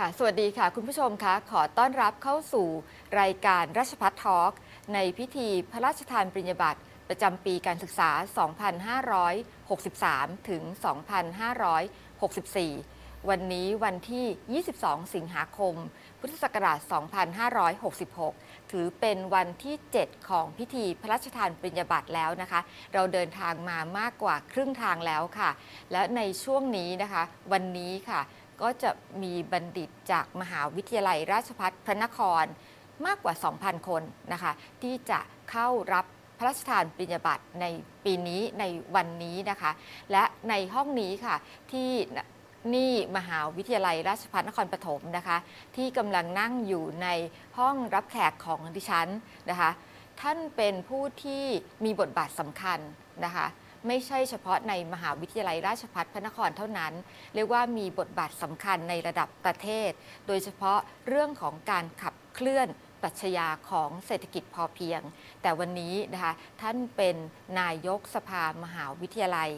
ค่ะ สวัสดีค่ะ คุณผู้ชมคะขอต้อนรับเข้าสู่รายการราชพัฒทอล์กในพิธีพระราชทานปริญญาบัตรประจำปีการศึกษา 2563 ถึง 2564 วันนี้วันที่ 22 สิงหาคม พุทธศักราช 2566 ถือเป็นวันที่ 7 ของพิธีพระราชทานปริญญาบัตรแล้วนะคะ เราเดินทางมามากกว่าครึ่งทางแล้วค่ะ และในช่วงนี้นะคะ วันนี้ค่ะ ก็จะมีบัณฑิตจากมหาวิทยาลัยราชภัฏพระนครมากกว่า 2,000 คนนะคะที่จะเข้ารับพระราชทานปริญญาบัตรในปีนี้ในวันนี้นะคะ และในห้องนี้ค่ะที่นี่มหาวิทยาลัยราชภัฏนครปฐมนะคะ ที่กำลังนั่งอยู่ในห้องรับแขกของดิฉันนะคะ ท่านเป็นผู้ที่มีบทบาทสำคัญนะคะ ไม่ใช่เฉพาะในมหาวิทยาลัยราชภัฏพระนครเท่านั้น เรียกว่ามีบทบาทสำคัญในระดับประเทศ โดยเฉพาะเรื่องของการขับเคลื่อนปรัชญาของเศรษฐกิจพอเพียง แต่วันนี้นะคะท่านเป็นนายกสภามหาวิทยาลัย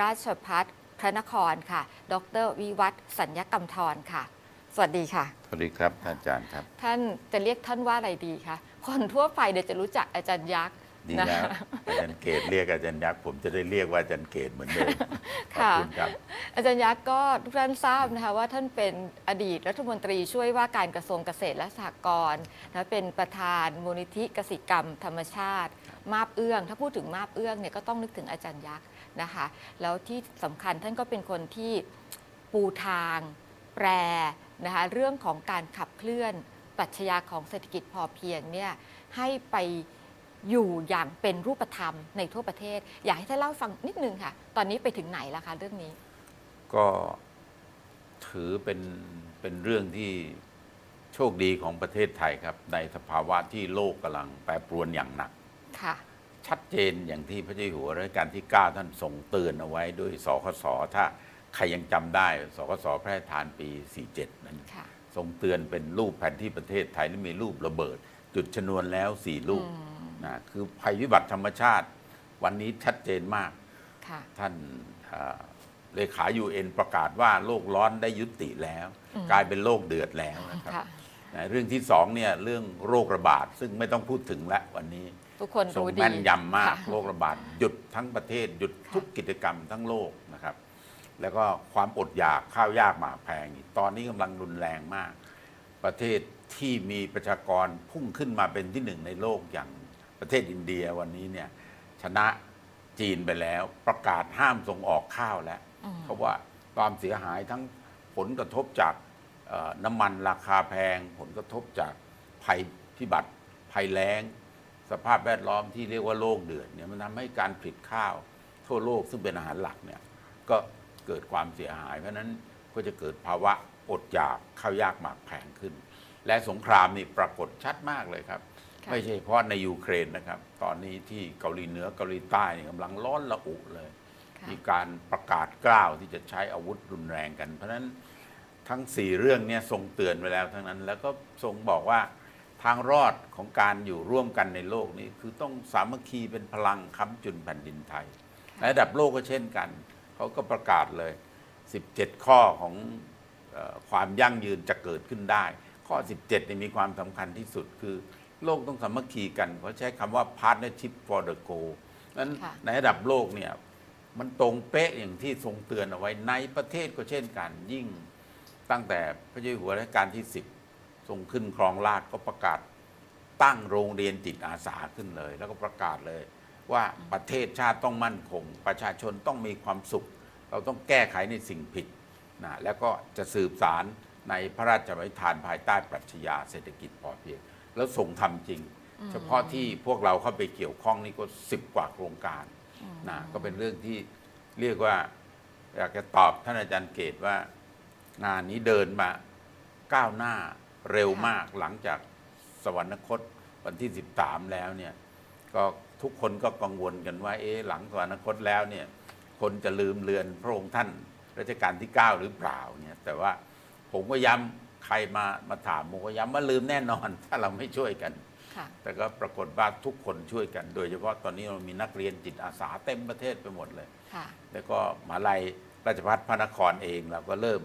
ราชภัฏพระนครค่ะ ดรวิวัฒน์สัญญกรรมทรค่ะ สวัสดีค่ะ สวัสดีครับท่านอาจารย์ครับ ท่านจะเรียกท่านว่าอะไรดีคะคนทั่วไปเดี๋ยวจะรู้จักอาจารย์ยักษ์ ดีนะแล้วคะอาจารย์เกตเรียกอาจารย์ยักษ์ผมจะได้เรียกว่าอาจารย์เกตเหมือนเดิมขอบค่ะคุณครับ อาจารย์ยักษ์ก็ทุกท่านทราบนะคะว่าท่านเป็นอดีตรัฐมนตรีช่วยว่าการกระทรวงเกษตรและสหกรณ์นะเป็นประธานมูลนิธิกสิกรรม ธรรมชาติ มาบเอื้อง ถ้าพูดถึงมาบเอื้องเนี่ยก็ต้องนึกถึงอาจารย์ยักษ์นะคะ แล้วที่สำคัญท่านก็เป็นคนที่ปูทางแปรนะคะเรื่องของการขับเคลื่อนปรัชญาของเศรษฐกิจพอเพียงเนี่ยให้ไป อยู่อย่างเป็นรูปธรรมในทั่วประเทศ อยากให้ท่านเล่าให้ฟังนิดนึงค่ะ ตอนนี้ไปถึงไหนแล้วคะเรื่องนี้ ก็ถือเป็นเป็นเรื่องที่โชคดีของประเทศไทยครับ ในสภาวะที่โลกกำลังแปรปรวนอย่างหนัก ค่ะ ชัดเจนอย่างที่พระเจ้าอยู่หัวรัชกาลที่ 9 ท่านทรงเตือนเอาไว้ด้วยสคสถ้าใครยังจำได้สคสพระราชทานปี 47 นั้น ค่ะ ทรงเตือนเป็นรูปแผนที่ประเทศไทยและมีรูประเบิด จุดชนวนแล้วสี่ลูก นะคือภัยพิบัติธรรมชาติ วันนี้ชัดเจนมากค่ะท่านเอ่อเลขายูเอ็นประกาศว่าโลกร้อนได้ยุติแล้วอืมกลายเป็นโลกเดือดแล้วนะครับค่ะนะเรื่องที่สองเนี่ยเรื่องโรคระบาดซึ่งไม่ต้องพูดถึงแล้ววันนี้ ทุกคนทรงรู้ดีแม่นยำมากค่ะโรคระบาดหยุดทั้งประเทศหยุดค่ะทุกกิจกรรมทั้งโลกนะครับ แล้วก็ความอดอยากข้าวยากหมากแพงอีกตอนนี้กำลังรุนแรงมาก ประเทศที่มีประชากรพุ่งขึ้นมาเป็นที่หนึ่งในโลกอย่าง ประเทศอินเดียวันนี้เนี่ยชนะจีนไปแล้วประกาศห้ามส่งออกข้าวแล้วอืมเพราะว่าความเสียหายทั้งผลกระทบจากเอ่อน้ำมันราคาแพง ผลกระทบจากภัยพิบัติภัยแล้ง สภาพแวดล้อมที่เรียกว่าโลกเดือดเนี่ยมันทำให้การผลิตข้าว ทั่วโลกซึ่งเป็นอาหารหลักเนี่ยก็เกิดความเสียหาย เพราะฉะนั้นก็จะเกิดภาวะอดอยากข้าวยากหมากแพงขึ้น และสงครามนี่ปรากฏชัดมากเลยครับค่ะ ไม่ใช่เฉพาะในยูเครนนะครับ ตอนนี้ที่เกาหลีเหนือเกาหลีใต้นี่กำลังร้อนระอุเลย ค่ะ มีการประกาศกล้าวที่จะใช้อาวุธรุนแรงกัน เพราะฉะนั้นทั้งสี่เรื่องเนี้ทรงเตือนไว้แล้วทั้งนั้น แล้วก็ทรงบอกว่าทางรอดของการอยู่ร่วมกันในโลกนี้คือต้องสามัคคีเป็นพลังค้ำจุนแผ่นดินไทย ในระดับโลกก็เช่นกัน เขาก็ประกาศเลย 17 ข้อของเออความยั่งยืนจะเกิดขึ้นได้ ข้อ 17เนี่ยมีความสำคัญที่สุดคือ โลกต้องสามัคคีกันเขาใช้คำว่า partnership for the goal นั้นค่ะในระดับโลกเนี่ยมันตรงเป๊ะอย่างที่ทรงเตือนเอาไว้ในประเทศก็เช่นกันยิ่งตั้งแต่พระเจ้าอยู่หัวรัชกาลที่ 10 ทรงขึ้นครองราชย์ก็ประกาศตั้งโรงเรียนจิตอาสาขึ้นเลย แล้วก็ประกาศเลย ว่าประเทศชาติต้องมั่นคง ประชาชนต้องมีความสุข เราต้องแก้ไขในสิ่งผิดนะแล้วก็จะสืบสารในพระราชบัญญัติฐานภายใต้ปรัชญาเศรษฐกิจพอเพียง แล้วส่งทำจริง เฉพาะที่พวกเราเข้าไปเกี่ยวข้องนี่ก็สิบกว่าโครงการนะก็เป็นเรื่องที่เรียกว่า อยากจะตอบท่านอาจารย์เกตว่า งานนี้เดินมาก้าวหน้าเร็วมากหลังจากสวรรคตวันที่ 13 แล้วเนี่ยก็ทุกคนก็กังวลกันว่าเอ๊ะหลังสวรรคตแล้วเนี่ยคนจะลืมเลือนพระองค์ท่านรัชกาลที่ 9 หรือเปล่าเนี่ยแต่ว่าผมก็ย้ำ ใครมามาถามผมก็ย้ำว่าลืมแน่นอน ถ้าเราไม่ช่วยกัน ค่ะ แต่ก็ปรากฏว่าทุกคนช่วยกัน โดยเฉพาะตอนนี้เรามีนักเรียนจิตอาสาเต็มประเทศไปหมดเลย ค่ะ แล้วก็มหาลัยราชภัฏพระนครเองเราก็เริ่ม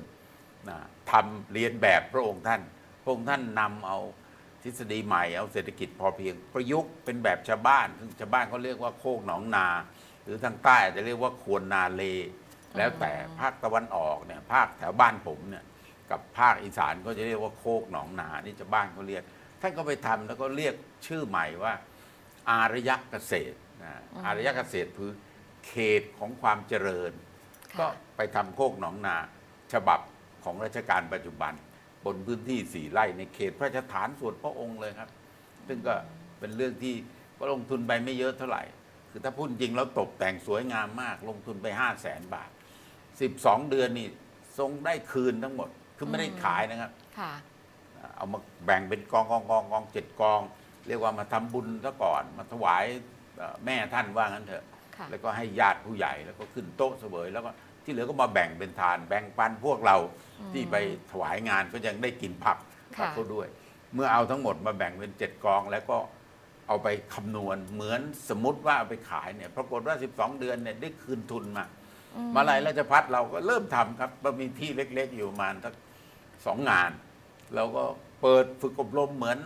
นะทำเรียนแบบพระองค์ท่าน พระองค์ท่านนำเอาทฤษฎีใหม่เอาเศรษฐกิจพอเพียงประยุกต์เป็นแบบชาวบ้านซึ่งชาวบ้านเขาเรียกว่าโคกหนองนา หรือทางใต้อาจจะเรียกว่าควนนาเล แล้วแต่ภาคตะวันออกเนี่ยภาคแถวบ้านผมเนี่ย กับภาคอีสานก็จะเรียกว่าโคกหนองนานี่ชาวบ้านเขาเรียก ท่านก็ไปทำแล้วก็เรียกชื่อใหม่ว่า อารยเกษตรนะอารยเกษตรคือเขตของความเจริญค่ะก็ไปทำโคกหนองนาฉบับของรัชกาลปัจจุบัน บนพื้นที่สี่ไร่ในเขตพระราชฐานส่วนพระองค์เลยครับ ซึ่งก็เป็นเรื่องที่ก็ลงทุนไปไม่เยอะเท่าไหร่ คือถ้าพูดจริงแล้วตกแต่งสวยงามมาก ลงทุนไปห้าแสนบาท 12 เดือนนี่ทรงได้คืนทั้งหมด คือไม่ได้ขายนะครับ ค่ะ เอามาแบ่งเป็นกองกองกองกองเจ็ดกอง เรียกว่ามาทำบุญซะก่อน มาถวายเอ่อแม่ท่านว่างั้นเถอะ ค่ะ แล้วก็ให้ญาติผู้ใหญ่แล้วก็ขึ้นโต๊ะเสวยแล้วก็ที่เหลือก็มาแบ่งเป็นทาน แบ่งปันพวกเราที่ไปถวายงานก็ยังได้กินผักค่ะกับเขาด้วย เมื่อเอาทั้งหมดมาแบ่งเป็นเจ็ดกอง แล้วก็เอาไปคำนวณเหมือนสมมติว่าเอาไปขายเนี่ยปรากฏว่า 12 เดือนเนี่ยได้คืนทุนมามาลัยราชพัฒเราก็เริ่มทำครับเรามีที่เล็ก ๆ อยู่ประมาณสัก สองงานเราก็เปิดฝึกอบรมเหมือน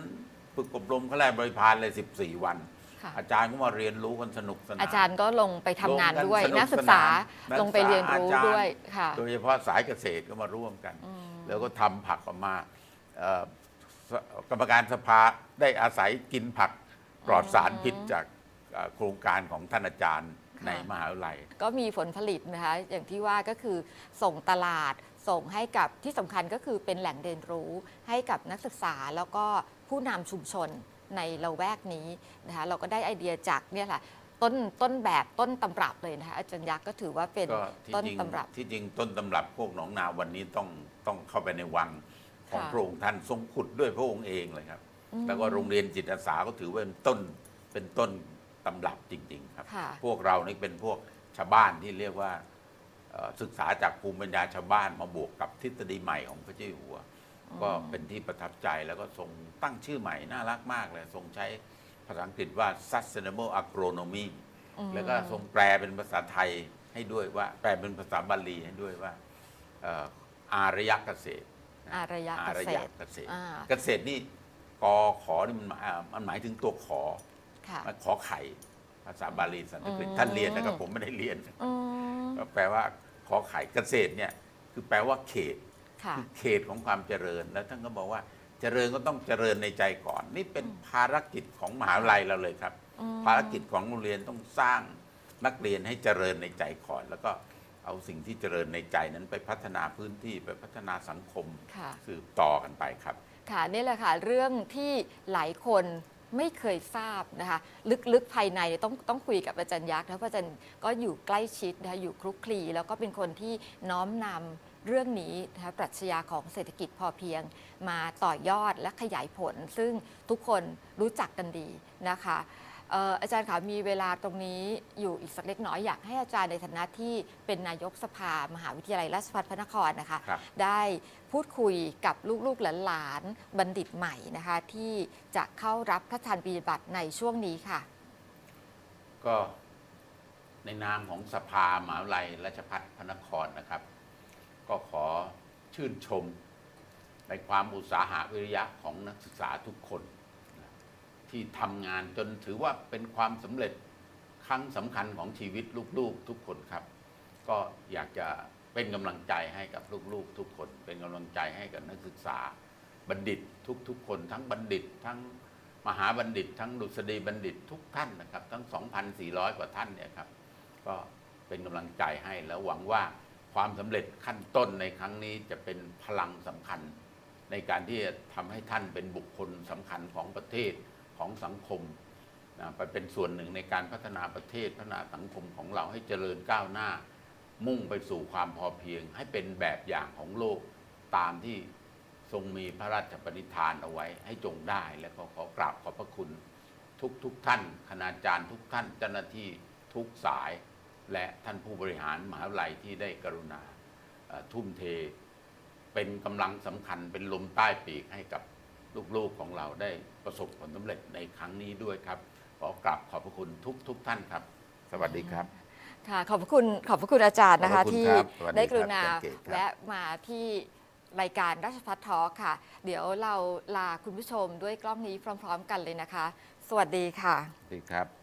ฝึกอบรมเขาแรกบริพารเลย 14 วัน ค่ะอาจารย์ก็มาเรียนรู้กันสนุกสนาน อาจารย์ก็ลงไปทำงานลงกันด้วยสนุกนักศึกษาสนานลงไปเรียนรู้นักศึกษาอาจารย์ ด้วยค่ะ โดยเฉพาะสายเกษตรก็มาร่วมกันแล้วก็ทำผักออกมาเอ่อสกรรมการสภาได้อาศัยกินผักปลอดสารพิษจากเอ่อโครงการของท่านอาจารย์ค่ะในมหาวิทยาลัย ก็มีผลผลิตนะคะ อย่างที่ว่าก็คือส่งตลาด ส่งให้กับที่สำคัญก็คือเป็นแหล่งเรียนรู้ให้กับนักศึกษาแล้วก็ผู้นำชุมชนในละแวกนี้นะคะเราก็ได้ไอเดียจากเนี่ยแหละต้นต้นแบบต้นตำรับเลยนะคะอาจารย์ยักษ์ก็ถือว่าเป็นก็ที่ต้นจริงตำรับ ที่จริงต้นตำรับพวกหนองนาวันนี้ต้องต้องเข้าไปในวังของค่ะ พระองค์ท่านทรงขุดด้วยพระองค์เองเลยครับ แล้วก็โรงเรียนจิตอาสาก็ถือว่าเป็นต้นเป็นต้นตำรับจริง ๆ ครับ ค่ะ พวกเรานี่เป็นพวกชาวบ้านที่เรียกว่าเอ่อ ศึกษาจากภูมิปัญญาชาวบ้านมาบวกกับทฤษฎีใหม่ของพระเจ้าอยู่หัว ก็เป็นที่ประทับใจแล้วก็ทรงตั้งชื่อใหม่น่ารักมากเลย ทรงใช้ภาษาอังกฤษว่า sustainable agronomy แล้วก็ทรงแปลเป็นภาษาไทยให้ด้วยว่า แปลเป็นภาษาบาลีให้ด้วยว่าเอ่ออารยเกษตรนะอารยเกษตรอารยเกษตรอ่าเกษตรนี่กอขอนี่มันหมายอ่ามันหมายถึงตัวขอค่ะมันขอไข่ภาษาบาลีสันสกฤตอืมท่านเรียนนะครับผมไม่ได้เรียนอืม ก็แปลว่าขอไข่เกษตรเนี่ยคือแปลว่าเขตค่ะคือเขตของความเจริญแล้วท่านก็บอกว่าเจริญก็ต้องเจริญในใจก่อน นี่เป็นภารกิจของมหาวิทยาลัยเราเลยครับอืมภารกิจของโรงเรียนต้องสร้างนักเรียนให้เจริญในใจก่อน แล้วก็เอาสิ่งที่เจริญในใจนั้นไปพัฒนาพื้นที่ไปพัฒนาสังคมค่ะสืบต่อกันไปครับ ค่ะนี่แหละค่ะเรื่องที่หลายคน ไม่เคยทราบนะคะ ลึกๆภายในต้องต้องคุยกับอาจารย์ยักษ์นะเพราะอาจารย์ก็อยู่ใกล้ชิดนะคะอยู่คลุกคลี แล้วก็เป็นคนที่น้อมนำเรื่องนี้นะคะปรัชญาของเศรษฐกิจพอเพียง มาต่อยอดและขยายผล ซึ่งทุกคนรู้จักกันดีนะคะ เอ่ออาจารย์คะมีเวลาตรงนี้อยู่อีกสักเล็กน้อยอยากให้อาจารย์ในฐานะที่เป็นนายกสภามหาวิทยาลัยราชภัฏพระนครนะคะ ครับ ได้พูดคุยกับลูกๆหลานๆบัณฑิตใหม่นะคะ ที่จะเข้ารับพระทานปฏิบัติในช่วงนี้ค่ะ ก็ในนามของสภามหาวิทยาลัยราชภัฏพระนครนะครับ ก็ขอชื่นชม ในความอุตสาหะวิริยะของนักศึกษาทุกคนนะ ที่ทำงานจนถือว่าเป็นความสำเร็จครั้งสำคัญของชีวิตลูกๆทุกคนครับ ก็อยากจะเป็นกำลังใจให้กับลูกๆ ทุกคน เป็นกำลังใจให้กับนักศึกษา บัณฑิตทุกๆ คน ทั้งบัณฑิต ทั้งมหาบัณฑิต ทั้งดุษฎีบัณฑิตทุกท่านนะครับ ทั้ง 2,400 กว่าท่านเนี่ยครับ ก็เป็นกำลังใจให้แล้วหวังว่าความสำเร็จขั้นต้นในครั้งนี้จะเป็นพลังสำคัญ ในการที่จะทำให้ท่านเป็นบุคคลสำคัญของประเทศ ของสังคมนะไปเป็นส่วนหนึ่งในการพัฒนาประเทศพัฒนาสังคมของเราให้เจริญก้าวหน้า มุ่งไปสู่ความพอเพียง ให้เป็นแบบอย่างของโลกตามที่ทรงมีพระราชปณิธานเอาไว้ให้จงได้และก็ขอกราบขอบพระคุณ ทุกทุกท่าน คณาจารย์ทุกท่านเจ้าหน้าที่ทุกสาย และท่านผู้บริหารมหาวิทยาลัยที่ได้กรุณาทุ่มเท เป็นกำลังสำคัญเป็นลมใต้ปีกให้กับ ลูกๆของเราได้ประสบผลสำเร็จในครั้งนี้ด้วยครับ ขอกราบขอบพระคุณทุกทุกท่านครับ สวัสดีครับ ค่ะขอบพระคุณขอบพระคุณอาจารย์นะคะขอบพระคุณที่ครับสวัสดีครับได้กรุณาอาจารย์เกตครับ แวะมาที่รายการราชพัฒทอค่ะ เดี๋ยวเราลาคุณผู้ชมด้วยกล้องนี้พร้อม ๆ กันเลยนะคะ สวัสดีค่ะ สวัสดีครับ